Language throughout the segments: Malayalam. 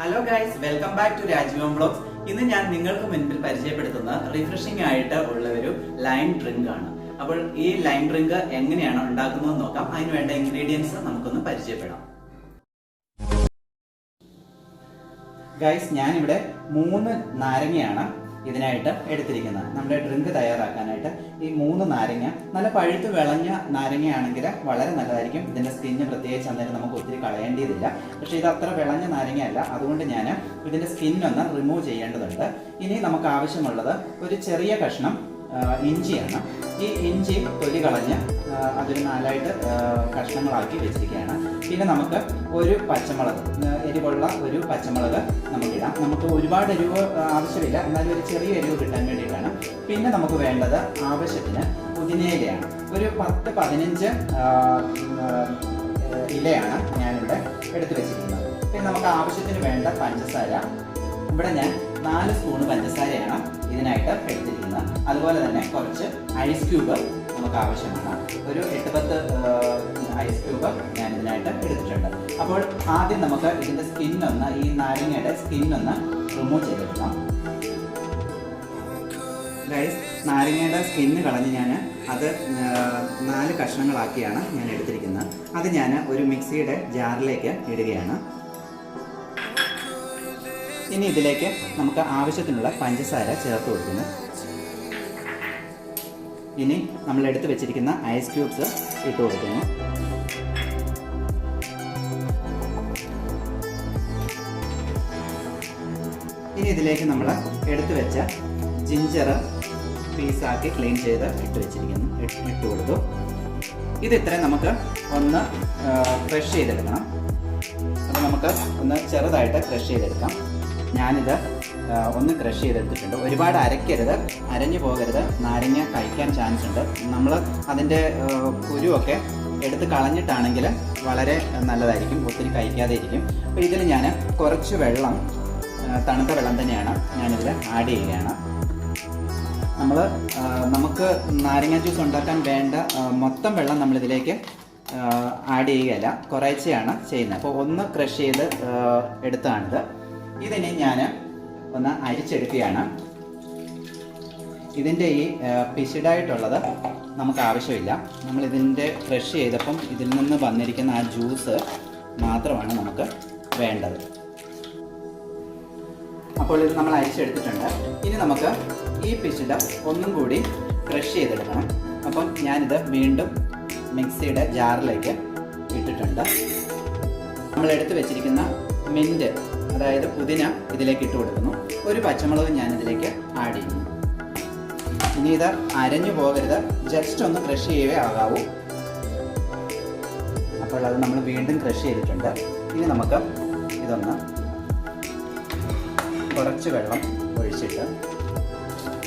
Hello guys welcome back to Rajeevam blogs ഇന്ന് ഞാൻ നിങ്ങൾക്ക് മുൻപിൽ പരിചയപ്പെടുത്തുന്ന റിഫ്രഷിംഗ് ആയിട്ട് ഉള്ള ഒരു ലൈം ഡ്രിങ്ക് ആണ്. അപ്പോൾ ഈ ലൈം ഡ്രിങ്ക് എങ്ങനെയാണ് ഉണ്ടാക്കുന്നതെന്ന് നോക്കാം. അതിന് വേണ്ട ഇൻഗ്രീഡിയൻസ് നമുക്കൊന്ന് പരിചയപ്പെടാം. ഗൈസ് ഞാനിവിടെ മൂന്ന് നാരങ്ങയാണ് ഇതിനായിട്ട് എടുത്തിരിക്കുന്നത്. നമ്മുടെ ഡ്രിങ്ക് തയ്യാറാക്കാനായിട്ട് ഈ മൂന്ന് നാരങ്ങ നല്ല പഴുത്ത് വിളഞ്ഞ നാരങ്ങയാണെങ്കിൽ വളരെ നല്ലതായിരിക്കും. ഇതിന്റെ സ്കിന്ന് പ്രത്യേകിച്ച് അന്നേരം നമുക്ക് ഒത്തിരി കളയേണ്ടതില്ല. പക്ഷേ ഇത് അത്ര വിളഞ്ഞ നാരങ്ങയല്ല. അതുകൊണ്ട് ഞാൻ ഇതിന്റെ സ്കിന്നൊന്ന് റിമൂവ് ചെയ്യേണ്ടതുണ്ട്. ഇനി നമുക്ക് ആവശ്യമുള്ളത് ഒരു ചെറിയ കഷ്ണം ഇഞ്ചിയാണ്. ഈ ഇഞ്ചി തൊലി കളഞ്ഞ് അതൊരു നാലായിട്ട് കഷ്ണങ്ങളാക്കി വെച്ചിരിക്കുകയാണ്. പിന്നെ നമുക്ക് ഒരു പച്ചമുളക് എരിവുള്ള ഒരു പച്ചമുളക് നമുക്കിടാം. നമുക്ക് ഒരുപാട് എരിവ് ആവശ്യമില്ല. എന്നാലും ഒരു ചെറിയ എരിവ് കിട്ടാൻ വേണ്ടിയിട്ടാണ്. പിന്നെ നമുക്ക് വേണ്ടത് ആവശ്യത്തിന് പുതിനയിലയാണ്. ഒരു പത്ത് പതിനഞ്ച് ഇലയാണ് ഞാനിവിടെ എടുത്തു വെച്ചിരിക്കുന്നത്. പിന്നെ നമുക്ക് ആവശ്യത്തിന് വേണ്ട പഞ്ചസാര. ഇവിടെ ഞാൻ നാല് സ്പൂണ് പഞ്ചസാരയാണ് ഇതിനായിട്ട് എടുത്തിരിക്കുന്നത്. അതുപോലെ തന്നെ കുറച്ച് ഐസ് ക്യൂബ് നമുക്ക് ആവശ്യമാണ്. ഒരു എട്ട് പത്ത് ഐസ് ക്യൂബ് ഞാൻ ഇതിനായിട്ട് എടുത്തിട്ടുണ്ട്. അപ്പോൾ ആദ്യം നമുക്ക് ഇതിന്റെ സ്കിന്നൊന്ന് ഈ നാരങ്ങയുടെ സ്കിന്നൊന്ന് റിമൂവ് ചെയ്തെടുക്കാം. ഗൈസ് നാരങ്ങയുടെ സ്കിന്ന് കളഞ്ഞ് ഞാൻ അത് നാല് കഷ്ണങ്ങളാക്കിയാണ് ഞാൻ എടുത്തിരിക്കുന്നത്. അത് ഞാൻ ഒരു മിക്സിയുടെ ജാറിലേക്ക് ഇടുകയാണ്. ഇനി ഇതിലേക്ക് നമുക്ക് ആവശ്യത്തിനുള്ള പഞ്ചസാര ചേർത്ത് കൊടുക്കുന്നു. ഇനി നമ്മൾ എടുത്ത് വെച്ചിരിക്കുന്ന ഐസ് ക്യൂബ്സ് ഇട്ട് കൊടുക്കുന്നു. ഇനി ഇതിലേക്ക് നമ്മൾ എടുത്തു വെച്ച ജിഞ്ചർ പീസാക്കി ക്ലീൻ ചെയ്ത് ഇട്ട് വെച്ചിരിക്കുന്നു. ഇട്ട് കൊടുത്തു. ഇത് ഇത്രയും നമുക്ക് ഒന്ന് ക്രഷ് ചെയ്തെടുക്കണം. അപ്പോൾ നമുക്ക് ഒന്ന് ചെറുതായിട്ട് ക്രഷ് ചെയ്തെടുക്കാം. ഞാനിത് ഒന്ന് ക്രഷ് ചെയ്തെടുത്തിട്ടുണ്ട്. ഒരുപാട് അരയ്ക്കരുത് അരഞ്ഞു പോകരുത്. നാരങ്ങ കഴിക്കാൻ ചാൻസ് ഉണ്ട്. നമ്മൾ അതിന്റെ കുരുവൊക്കെ എടുത്ത് കളഞ്ഞിട്ടാണെങ്കിൽ വളരെ നല്ലതായിരിക്കും. ഒത്തിരി കഴിക്കാതെ ഇരിക്കും. അപ്പോൾ ഇതിൽ ഞാൻ കുറച്ച് വെള്ളം തണുത്ത വെള്ളം തന്നെയാണ് ഞാനിതിൽ ആഡ് ചെയ്യുകയാണ്. നമ്മൾ നമുക്ക് നാരങ്ങ ജ്യൂസ് ഉണ്ടാക്കാൻ വേണ്ട മൊത്തം വെള്ളം നമ്മളിതിലേക്ക് ആഡ് ചെയ്യുകയല്ല. കുറേശ്ശെയാണ് ചെയ്യുന്നത്. അപ്പോൾ ഒന്ന് ക്രഷ് ചെയ്ത് എടുത്താണിത് ഇതിനി ഞാൻ ഒന്ന് അരിച്ചെടുക്കുകയാണ്. ഇതിന്റെ ഈ പിശിഡായിട്ടുള്ളത് നമുക്ക് ആവശ്യമില്ല. നമ്മൾ ഇതിന്റെ ക്രഷ് ചെയ്തപ്പം ഇതിൽ നിന്ന് വന്നിരിക്കുന്ന ആ ജ്യൂസ് മാത്രമാണ് നമുക്ക് വേണ്ടത്. അപ്പോൾ ഇത് നമ്മൾ അരിച്ചെടുത്തിട്ടുണ്ട്. ഇനി നമുക്ക് ഈ പിശിട ഒന്നും കൂടി ക്രഷ് ചെയ്തെടുക്കണം. അപ്പം ഞാനിത് വീണ്ടും മിക്സിയുടെ ജാറിലേക്ക് ഇട്ടിട്ടുണ്ട്. നമ്മൾ എടുത്തു വെച്ചിരിക്കുന്ന മിന്റ് അതായത് പുതിന ഇതിലേക്ക് ഇട്ട് കൊടുക്കുന്നു. ഒരു പച്ചമുളക് ഞാൻ ഇതിലേക്ക് ആഡ് ചെയ്യുന്നു. ഇനി ഇത് അരഞ്ഞു പോകരുത്. ജസ്റ്റ് ഒന്ന് ക്രഷ് ചെയ്യേ ആകാവൂ. അപ്പോൾ അത് നമ്മൾ വീണ്ടും ക്രഷ് ചെയ്തിട്ടുണ്ട്. ഇനി നമുക്ക് ഇതൊന്ന് കുറച്ച് വെള്ളം ഒഴിച്ചിട്ട്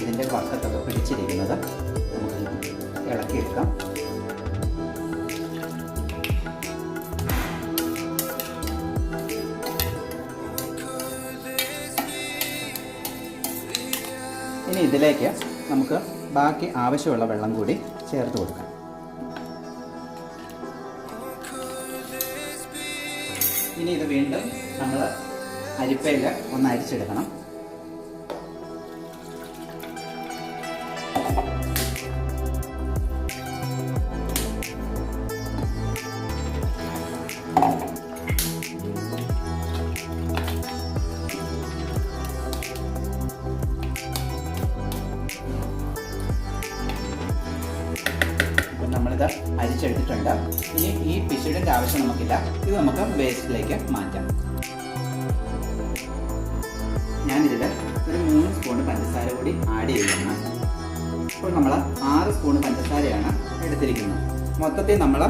ഇതിന്റെ വക്കത്തൊക്കെ പിടിച്ചിരിക്കുന്നത് നമുക്ക് ഇളക്കിയെടുക്കാം. ഇനി ഇതിലേക്ക് നമുക്ക് ബാക്കി ആവശ്യമുള്ള വെള്ളം കൂടി ചേർത്ത് കൊടുക്കാം. ഇനി ഇത് വീണ്ടും നമ്മൾ അരിപ്പയിൽ ഒന്ന് അരിച്ചെടുക്കണം. അരിച്ചെടുത്തിട്ടുണ്ട് ഇനി ഈ പിശിടേണ്ട ആവശ്യം നമുക്കില്ല. ഇത് നമുക്ക് വേസ്റ്റിലേക്ക് മാറ്റാം. ഞാനിതിൽ ഒരു മൂന്ന് സ്പൂൺ പഞ്ചസാര കൂടി ആഡ് ചെയ്യുകയാണ്. ഇപ്പോൾ നമ്മൾ ആറ് സ്പൂൺ പഞ്ചസാരയാണ് എടുത്തിരിക്കുന്നത്. മൊത്തത്തിൽ നമ്മൾ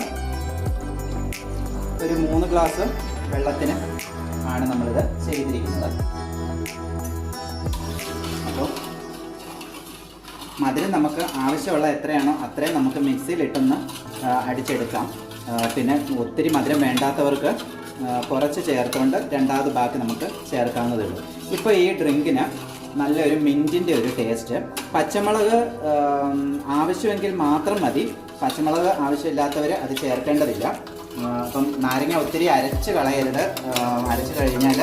ഒരു മൂന്ന് ഗ്ലാസ് വെള്ളത്തിന് ആണ് നമ്മളിത് ചെയ്തിരിക്കുന്നത്. മധുരം നമുക്ക് ആവശ്യമുള്ള എത്രയാണോ അത്രയും നമുക്ക് മിക്സിയിലിട്ടൊന്ന് അടിച്ചെടുക്കാം. പിന്നെ ഒത്തിരി മധുരം വേണ്ടാത്തവർക്ക് കുറച്ച് ചേർത്തുകൊണ്ട് രണ്ടാമത് ബാക്കി നമുക്ക് ചേർക്കാവുന്നതേ ഉള്ളൂ. ഇപ്പോൾ ഈ ഡ്രിങ്കിന് നല്ലൊരു മിന്റിന്റെ ഒരു ടേസ്റ്റ്. പച്ചമുളക് ആവശ്യമെങ്കിൽ മാത്രം മതി. പച്ചമുളക് ആവശ്യമില്ലാത്തവർ അത് ചേർക്കേണ്ടതില്ല. അപ്പം നാരങ്ങ ഒത്തിരി അരച്ച് കളയരുത്. അരച്ച് കഴിഞ്ഞാൽ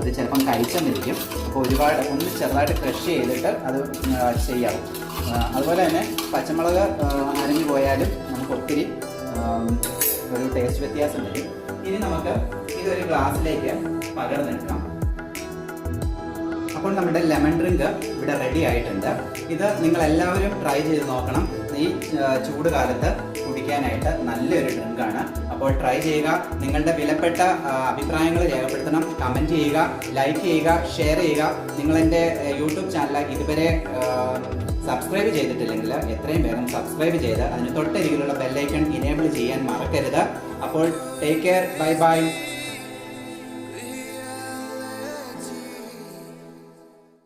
ഇത് ചിലപ്പം കഴിച്ചെന്നിരിക്കും. അപ്പോൾ ഒരുപാട് ഒന്ന് ചെറുതായിട്ട് ക്രഷ് ചെയ്തിട്ട് അത് ചെയ്യാം. അതുപോലെ തന്നെ പച്ചമുളക് അരഞ്ഞു പോയാലും നമുക്ക് ഒത്തിരി ഒരു ടേസ്റ്റ് വ്യത്യാസം വരും. ഇനി നമുക്ക് ഇതൊരു ഗ്ലാസ്സിലേക്ക് പകർന്നു പകർന്നെടുക്കാം അപ്പോൾ നമ്മുടെ ലെമൺ ഡ്രിങ്ക് ഇവിടെ റെഡി ആയിട്ടുണ്ട്. ഇത് നിങ്ങൾ എല്ലാവരും ട്രൈ ചെയ്ത് നോക്കണം. ഈ ചൂട് കാലത്ത് കുടിക്കാനായിട്ട് നല്ലൊരു ഡ്രിങ്കാണ് അപ്പോൾ ട്രൈ ചെയ്യുക. നിങ്ങളുടെ വിലപ്പെട്ട അഭിപ്രായങ്ങൾ രേഖപ്പെടുത്തണം. കമന്റ് ചെയ്യുക ലൈക്ക് ചെയ്യുക ഷെയർ ചെയ്യുക. നിങ്ങളെന്റെ യൂട്യൂബ് ചാനൽ ഇതുവരെ സബ്സ്ക്രൈബ് ചെയ്തിട്ടില്ലെങ്കിൽ എത്രയും വേഗം സബ്സ്ക്രൈബ് ചെയ്ത് അതിന് തൊട്ടരികിലുള്ള ബെല്ലൈക്കൺ ഇനേബിൾ ചെയ്യാൻ മറക്കരുത്. അപ്പോൾ ടേക്ക് കെയർ ബൈ ബൈ